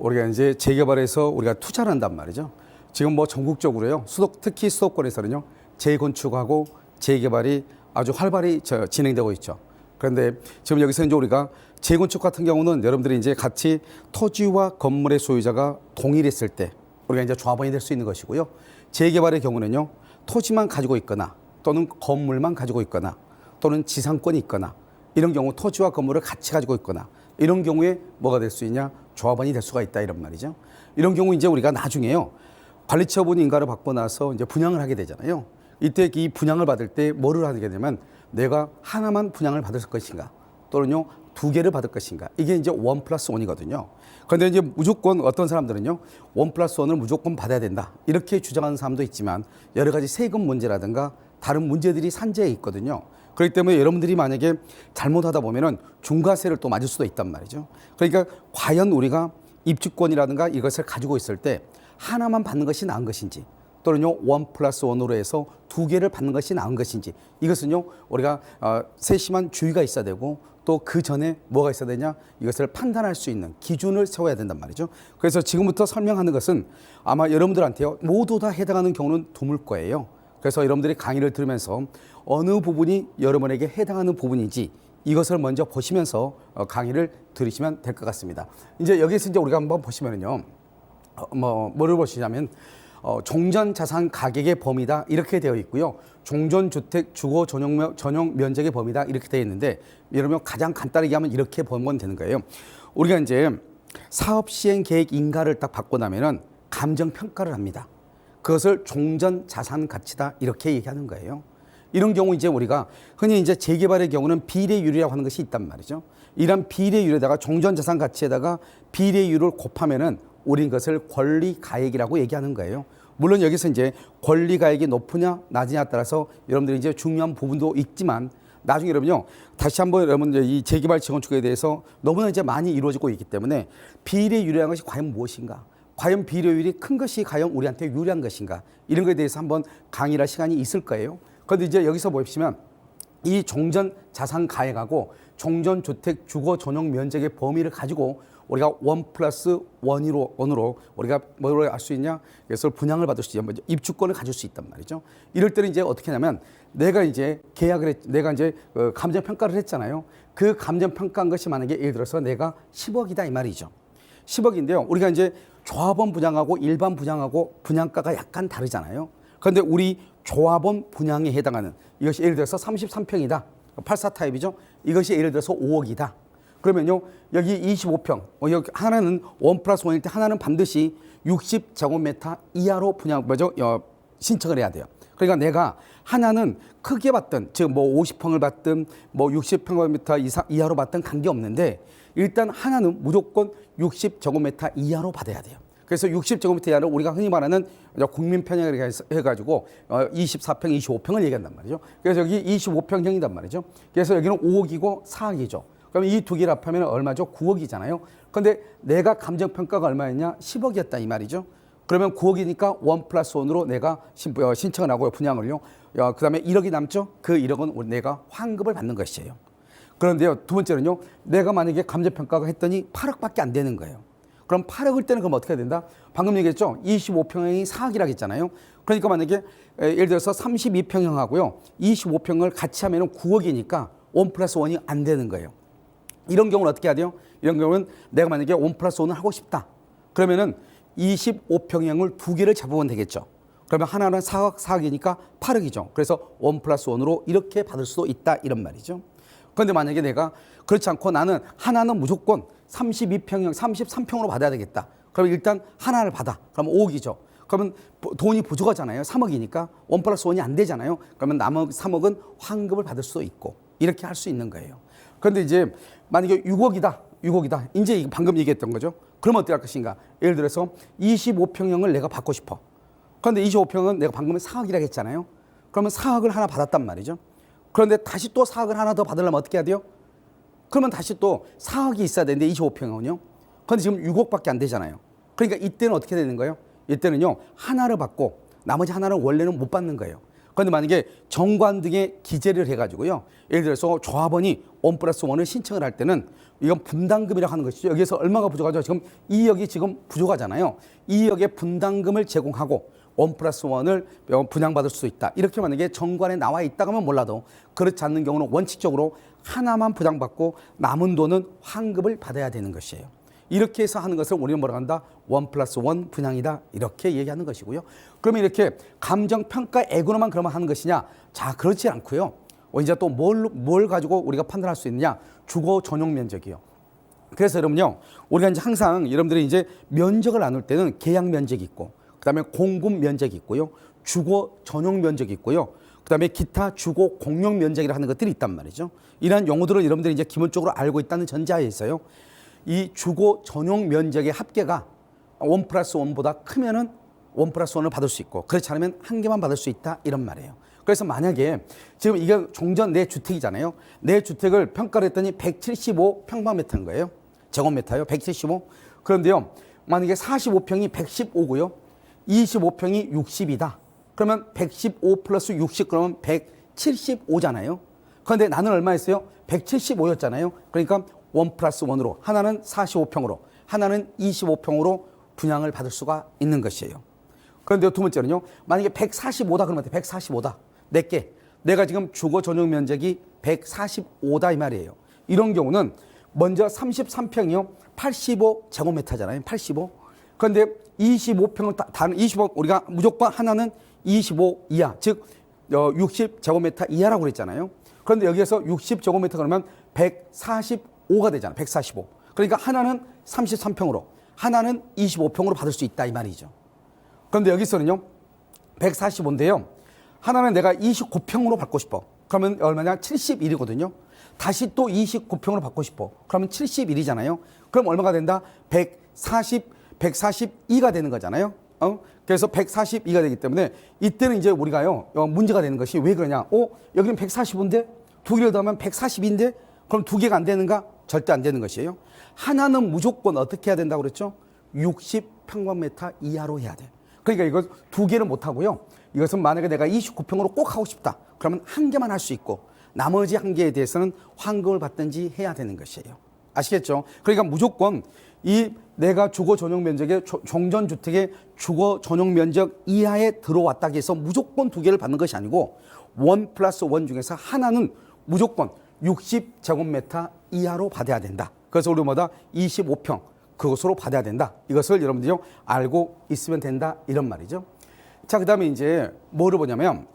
우리가 이제 재개발에서 우리가 투자를 한단 말이죠. 지금 뭐 전국적으로요. 수도 특히 수도권에서는요. 재건축하고 재개발이 아주 활발히 저 진행되고 있죠. 그런데 지금 여기서 이제 우리가 재건축 같은 경우는 여러분들이 이제 같이 토지와 건물의 소유자가 동일했을 때 우리가 이제 조합원이 될 수 있는 것이고요. 재개발의 경우는요. 토지만 가지고 있거나 또는 건물만 가지고 있거나 또는 지상권이 있거나 이런 경우 토지와 건물을 같이 가지고 있거나 이런 경우에 뭐가 될 수 있냐 조합원이 될 수가 있다 이런 말이죠. 이런 경우 이제 우리가 나중에요 관리처분 인가를 받고 나서 이제 분양을 하게 되잖아요. 이때 이 분양을 받을 때 뭐를 하게 되면 내가 하나만 분양을 받을 것인가 또는요 두 개를 받을 것인가 이게 이제 원 플러스 원이거든요. 그런데 이제 무조건 어떤 사람들은요 원 플러스 원을 무조건 받아야 된다 이렇게 주장하는 사람도 있지만 여러 가지 세금 문제라든가 다른 문제들이 산재해 있거든요. 그렇기 때문에 여러분들이 만약에 잘못하다 보면은 중과세를 또 맞을 수도 있단 말이죠. 그러니까 과연 우리가 입주권이라든가 이것을 가지고 있을 때 하나만 받는 것이 나은 것인지 또는요 원 플러스 원으로 해서 두 개를 받는 것이 나은 것인지 이것은요 우리가 어, 세심한 주의가 있어야 되고 또 그 전에 뭐가 있어야 되냐 이것을 판단할 수 있는 기준을 세워야 된단 말이죠. 그래서 지금부터 설명하는 것은 아마 여러분들한테요 모두 다 해당하는 경우는 드물 거예요. 그래서 여러분들이 강의를 들으면서 어느 부분이 여러분에게 해당하는 부분인지 이것을 먼저 보시면서 어, 강의를 들으시면 될 것 같습니다. 이제 여기서 이제 우리가 한번 보시면은요. 어, 뭐 뭐를 보시냐면 어, 종전 자산 가격의 범위다 이렇게 되어 있고요. 종전 주택 주거 전용 면- 전용 면적의 범위다 이렇게 되어 있는데 여러분 가장 간단하게 하면 이렇게 보면 되는 거예요. 우리가 이제 사업 시행 계획 인가를 딱 받고 나면은 감정 평가를 합니다. 그것을 종전 자산 가치다 이렇게 얘기하는 거예요. 이런 경우 이제 우리가 흔히 이제 재개발의 경우는 비례율이라고 하는 것이 있단 말이죠. 이런 비례율에다가 종전 자산 가치에다가 비례율을 곱하면은 우린 것을 권리 가액이라고 얘기하는 거예요. 물론 여기서 이제 권리 가액이 높으냐 낮으냐에 따라서 여러분들이 이제 중요한 부분도 있지만 나중에 여러분요 다시 한번 여러분 이 재개발 재건축에 대해서 너무나 이제 많이 이루어지고 있기 때문에 비례율이라는 것이 과연 무엇인가? 과연 비례율이 큰 것이 과연 우리한테 유리한 것인가? 이런 것에 대해서 한번 강의할 시간이 있을 거예요. 그런데 이제 여기서 보시면 이 종전 자산 가액하고 종전 주택 주거 전용 면적의 범위를 가지고 우리가 원 플러스 원으로 원으로 우리가 뭐로 할수 있냐? 그래서 분양을 받을 수 있냐? 먼저 입주권을 가질 수 있단 말이죠. 이럴 때는 이제 어떻게 하냐면 내가 이제 계약을 했, 내가 이제 어, 감정 평가를 했잖아요. 그 감정 평가한 것이 만약에 예를 들어서 내가 10억이다 이 말이죠. 10억인데요. 우리가 이제 조합원 분양하고 일반 분양하고 분양가가 약간 다르잖아요. 그런데 우리 조합원 분양에 해당하는 이것이 예를 들어서 33평이다. 84 타입이죠. 이것이 예를 들어서 5억이다. 그러면요. 여기 25평. 어, 여기 하나는 원 플러스 원일 때 하나는 반드시 60제곱미터 이하로 분양 뭐죠? 어, 신청을 해야 돼요. 그러니까 내가 하나는 크게 받든 즉 뭐 50평을 받든 뭐 60평미터 이상 이하로 받든 관계 없는데 일단 하나는 무조건 60제곱미터 이하로 받아야 돼요. 그래서 60제곱미터 이하를 우리가 흔히 말하는 국민 해서- 해가지고 어, 24평, 25평을 얘기한단 말이죠. 그래서 여기 25평형이단 말이죠. 그래서 여기는 5억이고 4억이죠. 그럼 이 두 개를 합하면 얼마죠? 9억이잖아요. 그런데 내가 감정평가가 얼마였냐? 10억이었다 이 말이죠. 그러면 9억이니까 원 플러스 원으로 내가 신, 어, 신청을 하고요. 분양을요. 어, 그 다음에 1억이 남죠? 그 1억은 우리 내가 환급을 받는 것이에요. 그런데요. 두 번째는요. 내가 만약에 감정평가가 했더니 8억밖에 안 되는 거예요. 그럼 8억일 때는 그럼 어떻게 해야 된다? 방금 얘기했죠? 25평형이 4억이라고 했잖아요. 그러니까 만약에 에, 예를 들어서 32평형하고요. 25평을 같이 하면 9억이니까 원 플러스 원이 안 되는 거예요. 이런 경우는 어떻게 해야 돼요? 이런 경우는 내가 만약에 원 플러스 원을 하고 싶다. 그러면은 25평형을 두 개를 잡으면 되겠죠. 그러면 하나는 4억, 4억이니까 8억이죠. 그래서 원 플러스 원으로 이렇게 받을 수도 있다. 이런 말이죠. 그런데 만약에 내가 그렇지 않고 나는 하나는 무조건 32평형, 33평으로 받아야 되겠다. 그러면 일단 하나를 받아. 그러면 5억이죠. 그러면 보- 돈이 부족하잖아요. 3억이니까 원 플러스 원이 안 되잖아요. 그러면 남은 3억은 환급을 받을 수도 있고 이렇게 할 수 있는 거예요. 그런데 이제 만약에 6억이다. 6억이다. 이제 방금 얘기했던 거죠. 그러면 어떻게 할 것인가? 예를 들어서 25평형을 내가 받고 싶어. 그런데 25평은 내가 방금 4억이라고 했잖아요. 그러면 4억을 하나 받았단 말이죠. 그런데 다시 또 4억을 하나 더 받으려면 어떻게 해야 돼요? 그러면 다시 또 4억이 있어야 되는데 25평은요. 그런데 지금 6억밖에 안 되잖아요. 그러니까 이때는 어떻게 되는 거예요? 이때는요. 하나를 받고 나머지 하나는 원래는 못 받는 거예요. 그런데 만약에 정관 등에 기재를 해가지고요. 예를 들어서 조합원이 원 플러스 원을 신청을 할 때는 이건 분담금이라고 하는 것이죠. 여기에서 얼마가 부족하죠? 지금 2억이 지금 부족하잖아요. 2억의 분담금을 제공하고 원 플러스 원을 분양받을 수 있다. 이렇게 만약에 정관에 나와 있다가면 몰라도 그렇지 않는 경우는 원칙적으로 하나만 부담받고 남은 돈은 환급을 받아야 되는 것이에요. 이렇게 해서 하는 것을 우리는 뭐라고 한다? 원 플러스 원 분양이다. 이렇게 얘기하는 것이고요. 그러면 이렇게 감정평가액으로만 그러면 하는 것이냐? 자, 그렇지 않고요. 어, 이제 또 뭘, 뭘 가지고 우리가 판단할 수 있느냐? 주거 전용 면적이요. 그래서 여러분요, 우리가 이제 항상 여러분들이 이제 면적을 나눌 때는 계약 면적이 있고, 그 다음에 공급 면적이 있고요, 주거 전용 면적이 있고요, 그 다음에 기타 주거 공용 면적이라 하는 것들이 있단 말이죠. 이러한 용어들을 여러분들이 이제 기본적으로 알고 있다는 전제하에 있어요. 이 주거 전용 면적의 합계가 원 플러스 원보다 크면은 원 플러스 원을 받을 수 있고 그렇지 않으면 한 개만 받을 수 있다 이런 말이에요. 그래서 만약에 지금 이게 종전 내 주택이잖아요. 내 주택을 평가를 했더니 175 평방미터인 거예요. 제곱미터요. 175. 그런데요. 만약에 45평이 115고요. 25평이 60이다. 그러면 115 플러스 60 그러면 175잖아요. 그런데 나는 얼마 했어요? 175였잖아요. 그러니까 원 플러스 원으로 하나는 45평으로 하나는 25평으로 분양을 받을 수가 있는 것이에요. 그런데 두 번째는요. 만약에 145다 그러면 145다. 내게 내가 지금 주거 전용 면적이 145다 이 말이에요. 이런 경우는 먼저 33평이요. 85 제곱미터잖아요. 85. 그런데 25평을 다른 25 우리가 무조건 하나는 25 이하 즉 60 제곱미터 이하라고 그랬잖아요. 그런데 여기에서 60 제곱미터 그러면 145 가 되잖아. 145. 그러니까 하나는 33평으로 하나는 25평으로 받을 수 있다 이 말이죠. 그런데 여기서는요. 145인데요. 하나는 내가 29평으로 받고 싶어. 그러면 얼마냐? 71이거든요. 다시 또 29평으로 받고 싶어. 그러면 71이잖아요. 그럼 얼마가 된다? 140, 142가 되는 거잖아요. 어? 그래서 142가 되기 때문에 이때는 이제 우리가요, 어, 문제가 되는 것이 왜 그러냐? 어? 여기는 145인데 두 개를 더하면 140인데 그럼 두 개가 안 되는가? 절대 안 되는 것이에요. 하나는 무조건 어떻게 해야 된다고 그랬죠? 60평방미터 이하로 해야 돼. 그러니까 이거 두 개를 못 하고요. 이것은 만약에 내가 29평으로 꼭 하고 싶다. 그러면 한 개만 할 수 있고 나머지 한 개에 대해서는 환급을 받든지 해야 되는 것이에요. 아시겠죠? 그러니까 무조건 이 내가 주거 전용 면적의 종전 주택의 주거 전용 면적 이하에 들어왔다 해서 무조건 두 개를 받는 것이 아니고 원 플러스 원 중에서 하나는 무조건 60제곱미터 이하로 받아야 된다. 그래서 우리 뭐다 25평 그것으로 받아야 된다. 이것을 여러분들이 알고 있으면 된다. 이런 말이죠. 자, 그 다음에 이제 뭐를 보냐면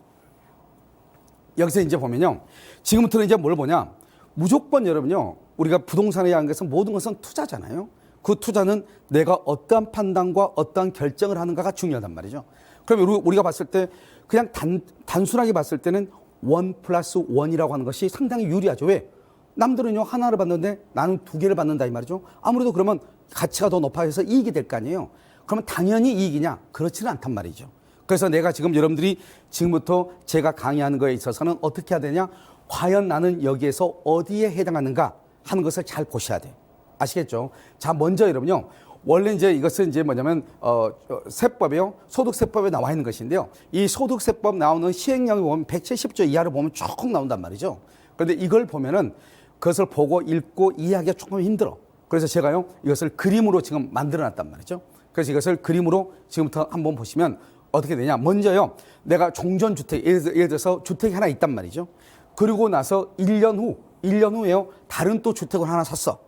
여기서 이제 보면요. 지금부터는 이제 뭘 보냐. 무조건 여러분요. 우리가 부동산에 대한 것은 모든 것은 투자잖아요. 그 투자는 내가 어떠한 판단과 어떠한 결정을 하는가가 중요하단 말이죠. 그러면 우리가 봤을 때 그냥 단, 단순하게 봤을 때는 원 플러스 원이라고 하는 것이 상당히 유리하죠. 왜? 남들은요, 하나를 받는데 나는 두 개를 받는다 이 말이죠. 아무래도 그러면 가치가 더 높아져서 이익이 될 거 아니에요. 그러면 당연히 이익이냐? 그렇지는 않단 말이죠. 그래서 내가 지금 여러분들이 지금부터 제가 강의하는 거에 있어서는 어떻게 해야 되냐? 과연 나는 여기에서 어디에 해당하는가 하는 것을 잘 보셔야 돼요. 아시겠죠? 자, 먼저 여러분요. 원래 이제 이것은 이제 뭐냐면 어, 어 세법이요. 소득세법에 나와 있는 것인데요. 이 소득세법 나오는 시행령을 보면 170조 이하를 보면 조금 나온단 말이죠. 그런데 이걸 보면은 그것을 보고 읽고 이해하기가 조금 힘들어. 그래서 제가요. 이것을 그림으로 지금 만들어 놨단 말이죠. 그래서 이것을 그림으로 지금부터 한번 보시면 어떻게 되냐. 먼저요. 내가 종전주택, 예를 들어서 주택이 하나 있단 말이죠. 그리고 나서 1년 후, 1년 후에요. 다른 또 주택을 하나 샀어.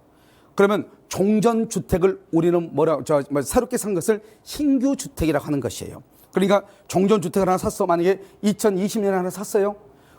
그러면 종전 주택을 우리는 뭐라, 저, 뭐, 새롭게 산 것을 신규 주택이라고 하는 것이에요. 그러니까 종전 주택을 하나 샀어. 만약에 2020년에 하나 샀어요.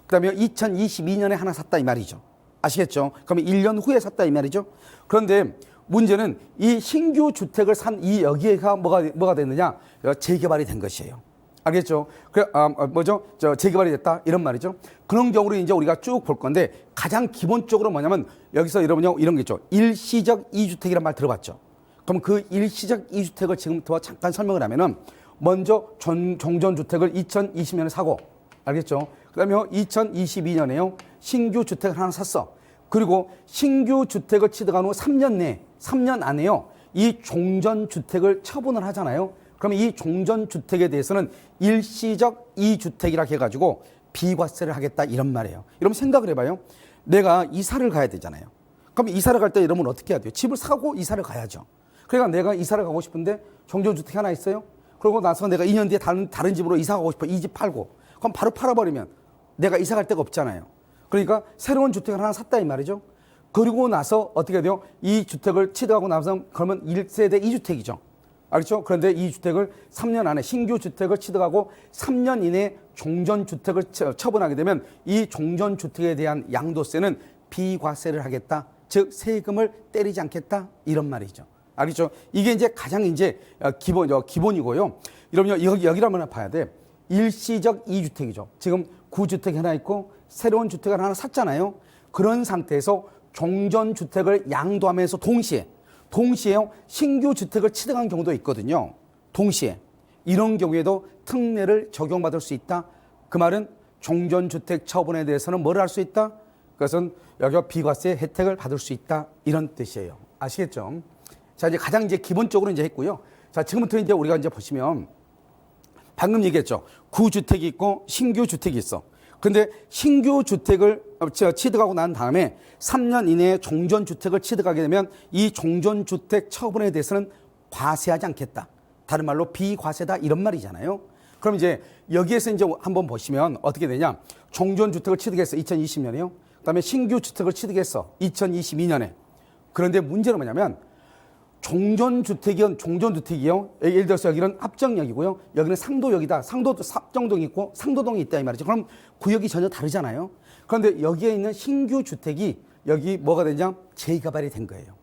그 다음에 2022년에 하나 샀다 이 말이죠. 아시겠죠? 그러면 1년 후에 샀다 이 말이죠. 그런데 문제는 이 신규 주택을 산 이 여기가 뭐가, 뭐가 됐느냐? 재개발이 된 것이에요. 알겠죠? 그, 아, 뭐죠? 저, 재개발이 됐다? 이런 말이죠. 그런 경우로 이제 우리가 쭉 볼 건데 가장 기본적으로 뭐냐면 여기서 여러분요, 이런 게 있죠. 일시적 이주택이란 말 들어봤죠? 그럼 그 일시적 이주택을 지금부터 잠깐 설명을 하면은 먼저 전, 종전주택을 2020년에 사고, 알겠죠? 그 다음에 2022년에요, 신규 주택을 하나 샀어. 그리고 신규 주택을 취득한 후 3년 내, 3년 안에요, 이 종전 주택을 처분을 하잖아요. 그러면 이 종전 주택에 대해서는 일시적 이주택이라 해가지고 비과세를 하겠다 이런 말이에요. 여러분 생각을 해봐요. 내가 이사를 가야 되잖아요. 그럼 이사를 갈때 이러면 어떻게 해야 돼요? 집을 사고 이사를 가야죠. 그러니까 내가 이사를 가고 싶은데 종전 주택 하나 있어요. 그러고 나서 내가 2년 뒤에 다른, 다른 집으로 이사 가고 싶어. 이 집 팔고. 그럼 바로 팔아버리면 내가 이사 갈 데가 없잖아요. 그러니까 새로운 주택을 하나 샀다 이 말이죠. 그리고 나서 어떻게 돼요? 이 주택을 취득하고 나서 그러면 1세대 2주택이죠. 알겠죠? 그런데 이 주택을 3년 안에 신규 주택을 취득하고 3년 이내에 종전 주택을 처- 처분하게 되면 이 종전 주택에 대한 양도세는 비과세를 하겠다. 즉 세금을 때리지 않겠다 이런 말이죠. 알겠죠? 이게 이제 가장 이제 어, 기본 어, 기본이고요. 여러분 여기 여기를 한번 봐야 돼. 일시적 이주택이죠. 지금 구주택 하나 있고 새로운 주택을 하나 샀잖아요. 그런 상태에서 종전 주택을 양도하면서 동시에 동시에요 신규 주택을 취득한 경우도 있거든요. 동시에 이런 경우에도 특례를 적용받을 수 있다. 그 말은 종전 주택 처분에 대해서는 뭘할수 있다? 그것은 여기가 비과세 혜택을 받을 수 있다 이런 뜻이에요. 아시겠죠? 자 이제 가장 이제 기본적으로 이제 했고요. 자 지금부터 이제 우리가 이제 보시면 방금 얘기했죠. 구주택이 있고 신규 주택이 있어. 근데 신규 주택을 어, 저 취득하고 난 다음에 3년 이내에 종전 주택을 취득하게 되면 이 종전 주택 처분에 대해서는 과세하지 않겠다. 다른 말로 비과세다 이런 말이잖아요. 그럼 이제 여기에서 이제 한번 보시면 어떻게 되냐? 종전 주택을 취득했어 2020년에요. 그다음에 신규 주택을 취득했어 2022년에. 그런데 문제는 뭐냐면 종전주택이요, 종전주택이요. 예를 들어서 여기는 합정역이고요. 여기는 상도역이다. 상도 삽정동이 있고 상도동이 있다 이 말이죠. 그럼 구역이 전혀 다르잖아요. 그런데 여기에 있는 신규 주택이 여기 뭐가 되냐? 재개발이 된 거예요.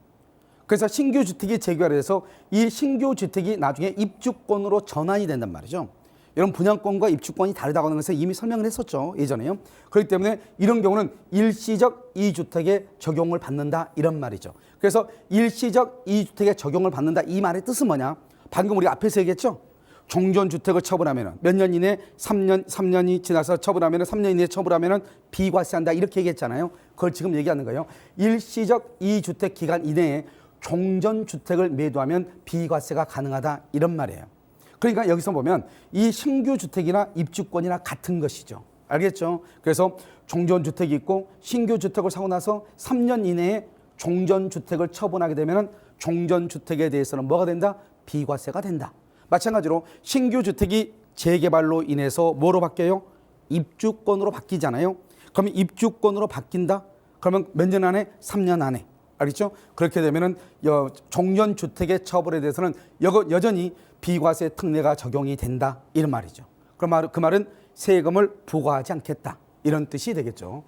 그래서 신규 주택이 재개발이 돼서 이 신규 주택이 나중에 입주권으로 전환이 된단 말이죠. 이런 분양권과 입주권이 다르다고 하는 것을 이미 설명을 했었죠. 예전에요. 그렇기 때문에 이런 경우는 일시적 이주택에 적용을 받는다 이런 말이죠. 그래서 일시적 이주택에 적용을 받는다 이 말의 뜻은 뭐냐? 방금 우리 앞에서 얘기했죠. 종전 주택을 처분하면은 몇년 이내 3년 3년이 지나서 처분하면은 3년 이내에 처분하면은 비과세한다 이렇게 얘기했잖아요. 그걸 지금 얘기하는 거예요. 일시적 이주택 기간 이내에 종전 주택을 매도하면 비과세가 가능하다 이런 말이에요. 그러니까 여기서 보면 이 신규 주택이나 입주권이나 같은 것이죠. 알겠죠? 그래서 종전 주택이 있고 신규 주택을 사고 나서 3년 이내에 종전 주택을 처분하게 되면은 종전 주택에 대해서는 뭐가 된다? 비과세가 된다. 마찬가지로 신규 주택이 재개발로 인해서 뭐로 바뀌어요? 입주권으로 바뀌잖아요. 그러면 입주권으로 바뀐다? 그러면 몇 년 안에? 3년 안에. 알겠죠? 그렇게 되면은 여- 종전 주택의 처벌에 대해서는 여, 여전히 비과세 특례가 적용이 된다 이런 말이죠. 그 말, 그 말은 세금을 부과하지 않겠다 이런 뜻이 되겠죠.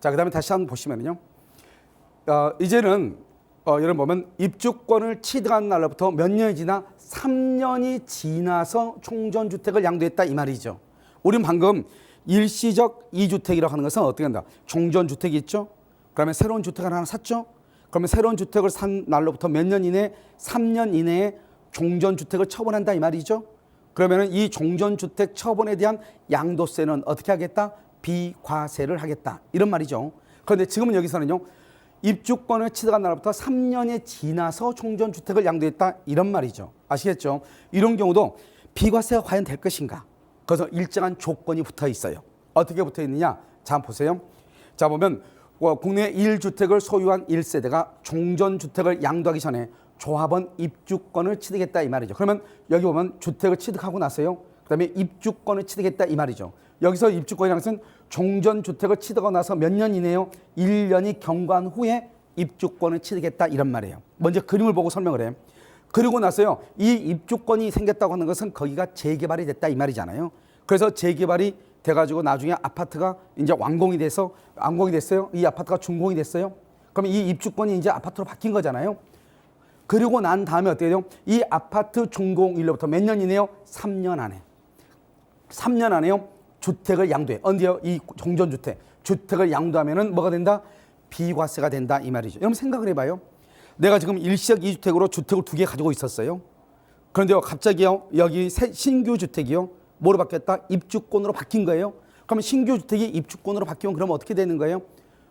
자, 그다음에 다시 한번 보시면요. 어, 이제는 어, 여러분 보면 입주권을 취득한 날로부터 몇 년이 지나 3년이 지나서 총전주택을 양도했다 이 말이죠. 우리는 방금 일시적 이주택이라고 하는 것은 어떻게 한다? 종전주택이 있죠. 그러면 새로운 주택을 하나 샀죠. 그러면 새로운 주택을 산 날로부터 몇 년 이내, 3년 이내에 종전주택을 처분한다 이 말이죠. 그러면 이 종전주택 처분에 대한 양도세는 어떻게 하겠다? 비과세를 하겠다. 이런 말이죠. 그런데 지금은 여기서는요. 입주권을 취득한 날부터 3년이 지나서 총전주택을 양도했다. 이런 말이죠. 아시겠죠? 이런 경우도 비과세가 과연 될 것인가? 그래서 일정한 조건이 붙어 있어요. 어떻게 붙어 있느냐? 자, 보세요. 자, 보면 어, 국내 1주택을 소유한 1세대가 종전주택을 양도하기 전에 조합원 입주권을 취득했다 이 말이죠. 그러면 여기 보면 주택을 취득하고 나서요. 그다음에 입주권을 취득했다 이 말이죠. 여기서 입주권이라는 것은 종전 주택을 취득하고 나서 몇 년 이내요? 1년이 경과한 후에 입주권을 취득했다 이런 말이에요. 먼저 그림을 보고 설명을 해. 그리고 나서요. 이 입주권이 생겼다고 하는 것은 거기가 재개발이 됐다 이 말이잖아요. 그래서 재개발이 돼 가지고 나중에 아파트가 이제 완공이 돼서 완공이 됐어요. 이 아파트가 준공이 됐어요. 그러면 이 입주권이 이제 아파트로 바뀐 거잖아요. 그리고 난 다음에 어떻게 돼요? 이 아파트 준공일로부터 몇 년 이내요? 3년 안에. 3년 안에요. 주택을 양도해. 언제요? 이 종전주택. 주택을 양도하면은 뭐가 된다? 비과세가 된다. 이 말이죠. 여러분 생각을 해봐요. 내가 지금 일시적 이주택으로 주택을 두 개 가지고 있었어요. 그런데요, 갑자기요, 여기 새, 신규 주택이요, 뭐로 바뀌었다? 입주권으로 바뀐 거예요. 그러면 신규 주택이 입주권으로 바뀌면 그럼 어떻게 되는 거예요?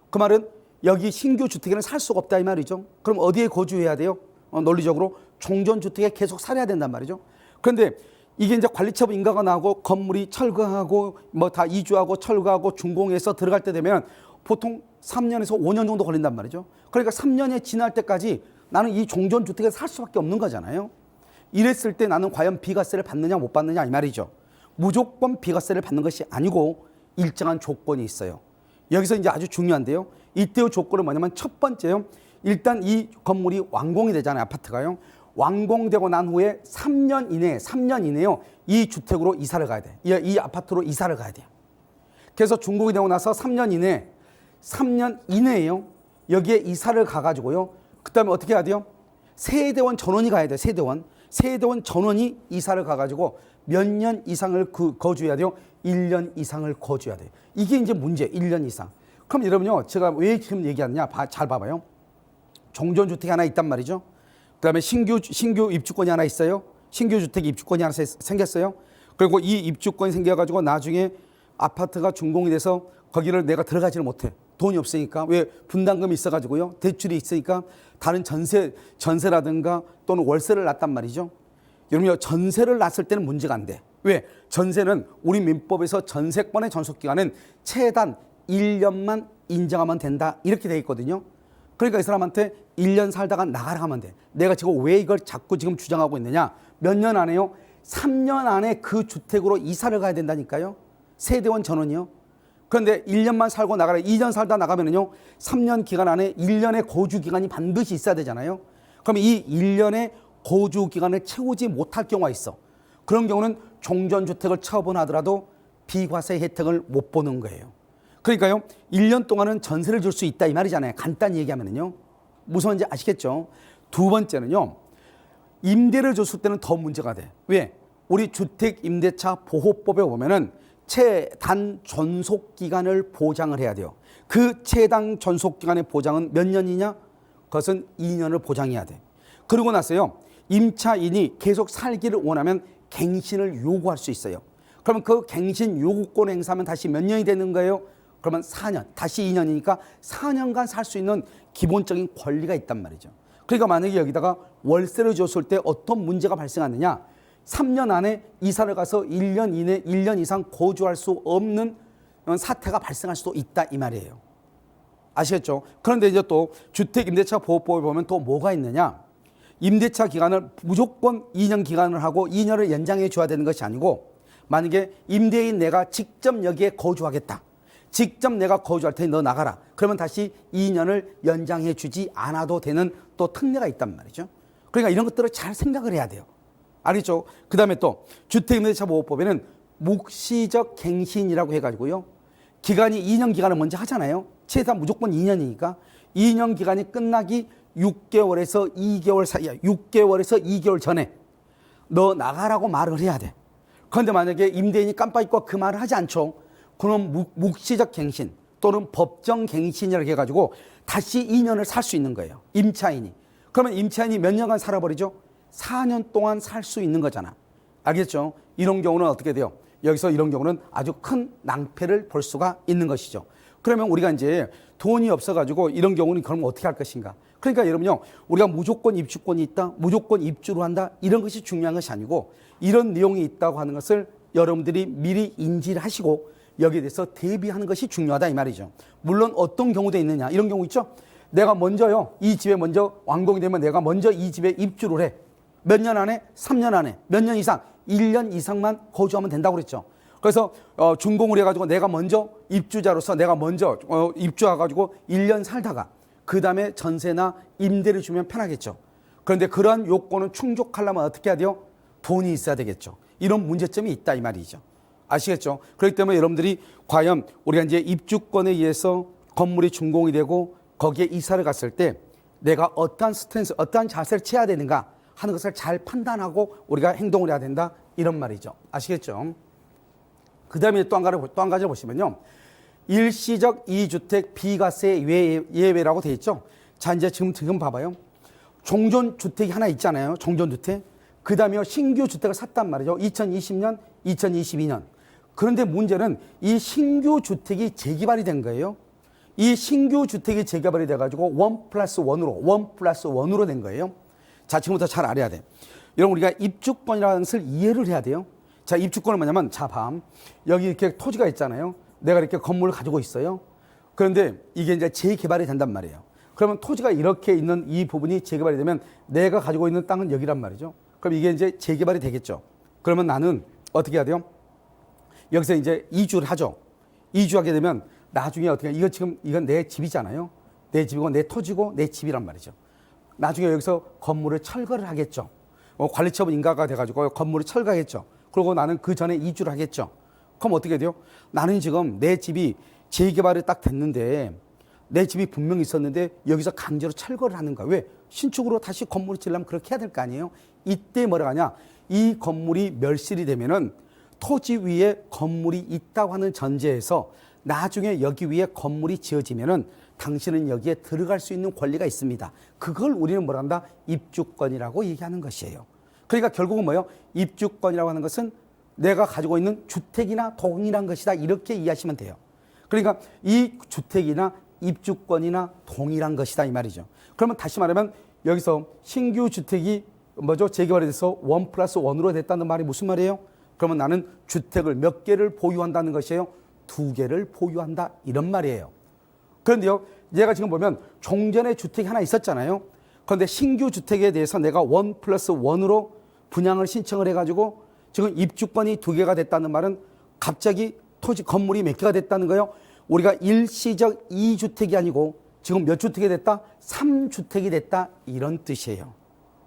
그 말은 여기 신규 주택에는 살 수가 없다 이 말이죠. 그럼 어디에 거주해야 돼요? 어, 논리적으로 종전 주택에 계속 살아야 된단 말이죠. 그런데 이게 이제 관리처분 인가가 나고 건물이 철거하고 뭐 다 이주하고 철거하고 준공해서 들어갈 때 되면 보통 3년에서 5년 정도 걸린단 말이죠. 그러니까 3년이 지날 때까지 나는 이 종전 주택에 살 수밖에 없는 거잖아요. 이랬을 때 나는 과연 비과세를 받느냐 못 받느냐 이 말이죠. 무조건 비과세를 받는 것이 아니고 일정한 조건이 있어요. 여기서 이제 아주 중요한데요. 이때의 조건은 뭐냐면 첫 번째요. 일단 이 건물이 완공이 되잖아요. 아파트가요. 완공되고 난 후에 3년 이내에 3년 이내요. 이 주택으로 이사를 가야 돼. 이, 이 아파트로 이사를 가야 돼요. 그래서 중국이 되고 나서 3년 이내 3년 이내에요. 여기에 이사를 가 가지고요. 그다음에 어떻게 해야 돼요? 세대원 전원이 가야 돼. 세대원. 세대원 전원이 이사를 가 가지고 몇 년 이상을 그 거주해야 돼요? 1년 이상을 거주해야 돼요. 이게 이제 문제. 1년 이상. 그럼 여러분요. 제가 왜 지금 얘기하느냐? 봐- 잘 봐 봐요. 종전 주택이 하나 있단 말이죠. 그다음에 신규 신규 입주권이 하나 있어요. 신규 주택 입주권이 하나 세- 생겼어요. 그리고 이 입주권이 생겨가지고 나중에 아파트가 준공이 돼서 거기를 내가 들어가지를 못해. 돈이 없으니까 왜 분담금이 있어가지고요. 대출이 있으니까 다른 전세 전세라든가 또는 월세를 놨단 말이죠. 여러분요 전세를 놨을 때는 문제가 안 돼. 왜? 전세는 우리 민법에서 전세권의 전속 기간은 최단 1년만 인정하면 된다 이렇게 돼 있거든요. 그러니까 이 사람한테 1년 살다가 나가라 하면 돼. 내가 지금 왜 이걸 자꾸 지금 주장하고 있느냐? 몇 년 안에요? 3년 안에 그 주택으로 이사를 가야 된다니까요. 세대원 전원이요. 그런데 1년만 살고 나가라. 2년 살다 나가면은요. 3년 기간 안에 1년의 거주 기간이 반드시 있어야 되잖아요. 그럼 이 1년의 거주 기간을 채우지 못할 경우가 있어. 그런 경우는 종전주택을 처분하더라도 비과세 혜택을 못 보는 거예요. 그러니까요, 1년 동안은 전세를 줄 수 있다 이 말이잖아요. 간단히 얘기하면은요. 무서운지 아시겠죠? 두 번째는요, 임대를 줬을 때는 더 문제가 돼. 왜? 우리 주택 임대차 보호법에 보면은 최단 전속 기간을 보장을 해야 돼요. 그 최단 전속 기간의 보장은 몇 년이냐? 그것은 2년을 보장해야 돼. 그러고 나서요. 임차인이 계속 살기를 원하면 갱신을 요구할 수 있어요. 그러면 그 갱신 요구권 행사하면 다시 몇 년이 되는 거예요? 그러면 4년, 다시 2년이니까 4년간 살 수 있는 기본적인 권리가 있단 말이죠. 그러니까 만약에 여기다가 월세를 줬을 때 어떤 문제가 발생하느냐? 3년 안에 이사를 가서 1년 이내 1년 이상 거주할 수 없는 사태가 발생할 수도 있다 이 말이에요. 아시겠죠? 그런데 이제 또 주택 임대차 보호법에 보면 또 뭐가 있느냐? 임대차 기간을 무조건 2년 기간을 하고 2년을 연장해 줘야 되는 것이 아니고 만약에 임대인 내가 직접 여기에 거주하겠다. 직접 내가 거주할 테니 너 나가라. 그러면 다시 2년을 연장해 주지 않아도 되는 또 특례가 있단 말이죠. 그러니까 이런 것들을 잘 생각을 해야 돼요. 알겠죠? 그 다음에 또 주택임대차 보호법에는 묵시적 갱신이라고 해가지고요. 기간이 2년 기간을 먼저 하잖아요. 최소한 무조건 2년이니까 2년 기간이 끝나기 6개월에서 2개월 사이야. 6개월에서 2개월 전에 너 나가라고 말을 해야 돼. 그런데 만약에 임대인이 깜빡 잊고 그 말을 하지 않죠. 그럼 묵- 묵시적 갱신 또는 법정 갱신이라고 해가지고 다시 2년을 살 수 있는 거예요. 임차인이. 그러면 임차인이 몇 년간 살아버리죠? 4년 동안 살 수 있는 거잖아. 알겠죠? 이런 경우는 어떻게 돼요? 여기서 이런 경우는 아주 큰 낭패를 볼 수가 있는 것이죠. 그러면 우리가 이제 돈이 없어가지고 이런 경우는 그럼 어떻게 할 것인가? 그러니까 여러분요, 우리가 무조건 입주권이 있다, 무조건 입주를 한다, 이런 것이 중요한 것이 아니고 이런 내용이 있다고 하는 것을 여러분들이 미리 인지를 하시고 여기에 대해서 대비하는 것이 중요하다 이 말이죠. 물론 어떤 경우도 있느냐 이런 경우 있죠. 내가 먼저요 이 집에 먼저 완공이 되면 내가 먼저 이 집에 입주를 해. 몇 년 안에? 3년 안에. 몇 년 이상? 1년 이상만 거주하면 된다고 그랬죠. 그래서 어, 준공을 해가지고 내가 먼저 입주자로서 내가 먼저 어, 입주해가지고 1년 살다가 그 다음에 전세나 임대를 주면 편하겠죠. 그런데 그러한 요건을 충족하려면 어떻게 해야 돼요? 돈이 있어야 되겠죠. 이런 문제점이 있다 이 말이죠. 아시겠죠? 그렇기 때문에 여러분들이 과연 우리가 이제 입주권에 의해서 건물이 준공이 되고 거기에 이사를 갔을 때 내가 어떠한 스탠스, 어떠한 자세를 취해야 되는가 하는 것을 잘 판단하고 우리가 행동을 해야 된다 이런 말이죠. 아시겠죠? 그 다음에 또 한 가지, 또한 가지를 보시면요. 일시적 이주택 비과세 예외, 예외라고 돼 있죠. 자, 이제 지금, 지금 봐봐요. 종전 주택이 하나 있잖아요. 종전 주택. 그 다음에 신규 주택을 샀단 말이죠. 2020년, 2022년. 그런데 문제는 이 신규 주택이 재개발이 된 거예요. 이 신규 주택이 재개발이 돼가지고 원 플러스 원으로, 원 플러스 원으로 된 거예요. 자, 지금부터 잘 알아야 돼. 이런 우리가 입주권이라는 것을 이해를 해야 돼요. 자, 입주권은 뭐냐면 자, 밤 여기 이렇게 토지가 있잖아요. 내가 이렇게 건물을 가지고 있어요. 그런데 이게 이제 재개발이 된단 말이에요. 그러면 토지가 이렇게 있는 이 부분이 재개발이 되면 내가 가지고 있는 땅은 여기란 말이죠. 그럼 이게 이제 재개발이 되겠죠. 그러면 나는 어떻게 해야 돼요? 여기서 이제 이주를 하죠. 이주하게 되면 나중에 어떻게 이거 지금 이건 내 집이잖아요. 내 집이고 내 토지고 내 집이란 말이죠. 나중에 여기서 건물을 철거를 하겠죠. 뭐 관리처분 인가가 돼가지고 건물을 철거하겠죠. 그리고 나는 그 전에 이주를 하겠죠. 그럼 어떻게 돼요? 나는 지금 내 집이 재개발이 딱 됐는데 내 집이 분명히 있었는데 여기서 강제로 철거를 하는 거야. 왜? 신축으로 다시 건물을 지으려면 그렇게 해야 될 거 아니에요? 이때 뭐라 하냐? 이 건물이 멸실이 되면은 토지 위에 건물이 있다고 하는 전제에서 나중에 여기 위에 건물이 지어지면은 당신은 여기에 들어갈 수 있는 권리가 있습니다. 그걸 우리는 뭐라 한다? 입주권이라고 얘기하는 것이에요. 그러니까 결국은 뭐예요? 입주권이라고 하는 것은 내가 가지고 있는 주택이나 동일한 것이다. 이렇게 이해하시면 돼요. 그러니까 이 주택이나 입주권이나 동일한 것이다. 이 말이죠. 그러면 다시 말하면 여기서 신규 주택이 뭐죠? 재개발이 돼서 원 플러스 원으로 됐다는 말이 무슨 말이에요? 그러면 나는 주택을 몇 개를 보유한다는 것이에요? 두 개를 보유한다. 이런 말이에요. 그런데요, 얘가 지금 보면 종전에 주택이 하나 있었잖아요. 그런데 신규 주택에 대해서 내가 원 플러스 원으로 분양을 신청을 해가지고 지금 입주권이 두 개가 됐다는 말은 갑자기 토지 건물이 몇 개가 됐다는 거예요. 우리가 일시적 이주택이 아니고 지금 몇 주택이 됐다? 삼주택이 됐다. 이런 뜻이에요.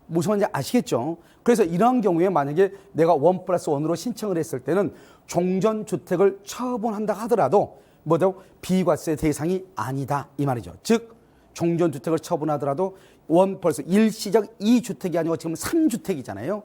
무슨 말인지 아시겠죠? 그래서 이러한 경우에 만약에 내가 원 플러스 원으로 신청을 했을 때는 종전 주택을 처분한다 하더라도 뭐죠? 비과세 대상이 아니다 이 말이죠. 즉 종전 주택을 처분하더라도 원 플러스 일시적 이주택이 아니고 지금 삼주택이잖아요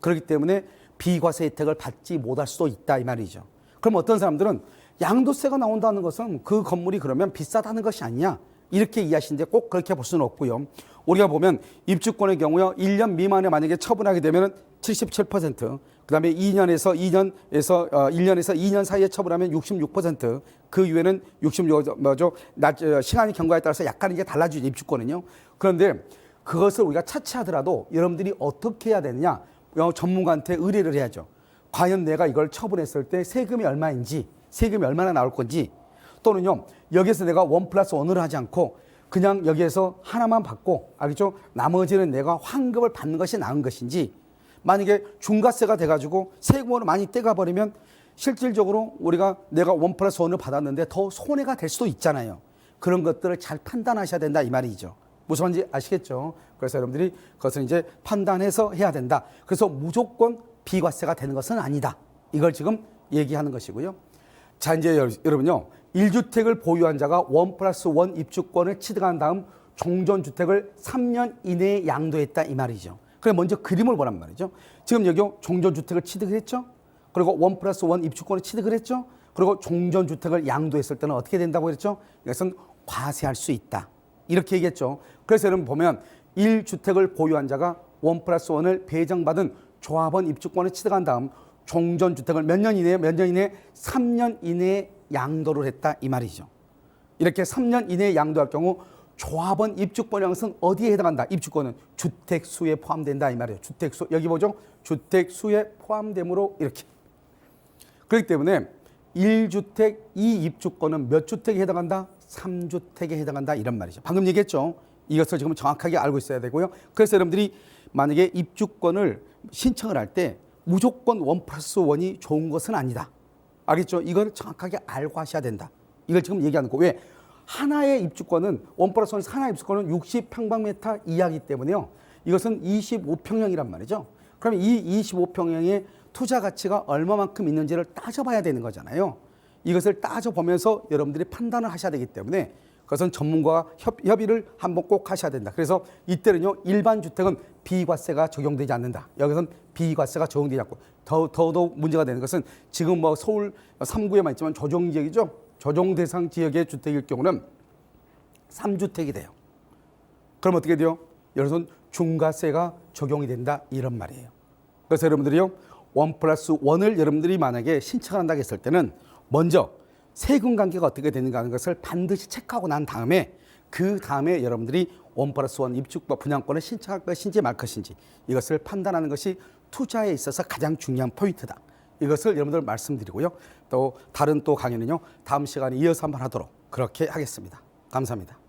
그렇기 때문에 비과세 혜택을 받지 못할 수도 있다 이 말이죠. 그럼 어떤 사람들은 양도세가 나온다는 것은 그 건물이 그러면 비싸다는 것이 아니냐 이렇게 이해하시는데 꼭 그렇게 볼 수는 없고요. 우리가 보면 입주권의 경우요 1년 미만에 만약에 처분하게 되면은 77%, 그다음에 2년에서 2년에서 어, 1년에서 2년 사이에 처분하면 66%, 그 이후에는 66 뭐죠? 낮 어, 시간의 경과에 따라서 약간 이게 달라지죠 입주권은요. 그런데 그것을 우리가 차치하더라도 여러분들이 어떻게 해야 되느냐? 어, 전문가한테 의뢰를 해야죠. 과연 내가 이걸 처분했을 때 세금이 얼마인지, 세금이 얼마나 나올 건지, 또는요, 여기서 내가 원 플러스 원으로 하지 않고 그냥 여기에서 하나만 받고, 알겠죠? 나머지는 내가 환급을 받는 것이 나은 것인지, 만약에 중과세가 돼가지고 세금으로 많이 떼가버리면 실질적으로 우리가 내가 원 플러스 원을 받았는데 더 손해가 될 수도 있잖아요. 그런 것들을 잘 판단하셔야 된다 이 말이죠. 무슨 말인지 아시겠죠? 그래서 여러분들이 그것을 이제 판단해서 해야 된다. 그래서 무조건 비과세가 되는 것은 아니다. 이걸 지금 얘기하는 것이고요. 자, 이제 여- 여러분요. 1주택을 보유한 자가 원 플러스 원 입주권을 취득한 다음 종전주택을 3년 이내에 양도했다 이 말이죠. 그래 먼저 그림을 보란 말이죠. 지금 여기 종전주택을 취득을 했죠. 그리고 원 플러스 원 입주권을 취득을 했죠. 그리고 종전주택을 양도했을 때는 어떻게 된다고 그랬죠? 이것은 과세할 수 있다. 이렇게 얘기했죠. 그래서 여러분 보면 1주택을 보유한 자가 원 플러스 원을 배정받은 조합원 입주권을 취득한 다음 종전주택을 몇 년 이내에 몇 년 이내에 3년 이내에 양도를 했다 이 말이죠. 이렇게 3년 이내에 양도할 경우 조합원 입주권이라는 것은 어디에 해당한다? 입주권은 주택수에 포함된다 이 말이에요. 주택수 여기 보죠. 주택수에 포함되므로 이렇게 그렇기 때문에 1주택 2입주권은 몇 주택에 해당한다? 3주택에 해당한다 이런 말이죠. 방금 얘기했죠. 이것을 지금 정확하게 알고 있어야 되고요. 그래서 여러분들이 만약에 입주권을 신청을 할 때 무조건 원 플러스 원이 좋은 것은 아니다. 알겠죠? 이걸 정확하게 알고 하셔야 된다. 이걸 지금 얘기하는 거. 왜? 하나의 입주권은 원 플러스 원 하나의 입주권은 60평방미터 이하기 때문에요. 이것은 25평형이란 말이죠. 그럼 이 25평형의 투자 가치가 얼마만큼 있는지를 따져봐야 되는 거잖아요. 이것을 따져보면서 여러분들이 판단을 하셔야 되기 때문에 그것은 전문가와 협, 협의를 한번 꼭 하셔야 된다. 그래서 이때는요 일반 주택은 비과세가 적용되지 않는다. 여기서는 비과세가 적용되지 않고 더, 더더욱 문제가 되는 것은 지금 뭐 서울 3구에만 있지만 조정 지역이죠. 조정 대상 지역의 주택일 경우는 3주택이 돼요. 그럼 어떻게 돼요? 여기서는 중과세가 적용이 된다 이런 말이에요. 그래서 여러분들이요 원 플러스 원을 여러분들이 만약에 신청한다고 했을 때는 먼저 세금 관계가 어떻게 되는가 하는 것을 반드시 체크하고 난 다음에 그 다음에 여러분들이 원 플러스 원 입주권 분양권을 신청할 것인지 말 것인지 이것을 판단하는 것이 투자에 있어서 가장 중요한 포인트다. 이것을 여러분들 말씀드리고요. 또 다른 또 강의는요 다음 시간에 이어서 한번 하도록 그렇게 하겠습니다. 감사합니다.